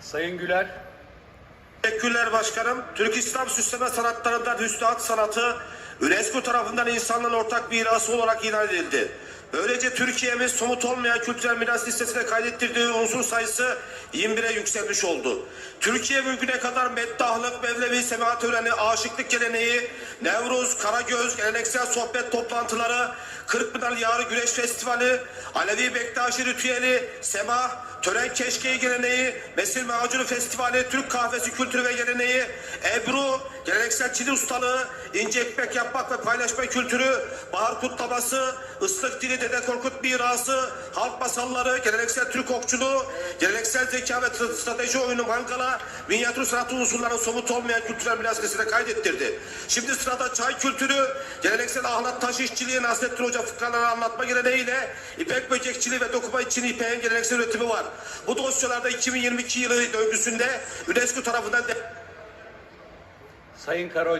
Sayın Güler. Teşekkürler başkanım. Türk İslam süsleme sanatlarından Hüsnü At sanatı UNESCO tarafından insanlığın ortak mirası olarak ilan edildi. Böylece Türkiye'miz somut olmayan kültürel miras listesine kaydettirdiği unsur sayısı 21'e yükselmiş oldu. Türkiye bugüne kadar meddahlık, mevlevi sema töreni, aşıklık geleneği, Nevruz, Karagöz, geleneksel sohbet toplantıları, Kırkpınar Yarı Güreş Festivali, Alevi Bektaşi Ritüeli, Sema, Tören Keşkeği geleneği, Mesil Macunu Festivali, Türk kahvesi kültürü ve geleneği, Ebru, geleneksel çili ustalığı, ince ekmek yapmak ve paylaşma kültürü, bahar kutlaması, ıslık dili, Dede Korkut mirası, halk masalları, geleneksel Türk okçuluğu, geleneksel zeka ve tra- strateji oyunu mangala, minyatür sanatı unsurlarının somut olmayan kültürel miras listesine kaydettirdi. Şimdi sırada çay kültürü, geleneksel ahlat taş işçiliği, Nasrettin Hoca fıkraları anlatma geleneğiyle ipek böcekçiliği ve dokuma için ipeğin geleneksel üretimi var. Bu dosyalarda 2022 yılı döngüsünde UNESCO tarafından Sayın Karahoca.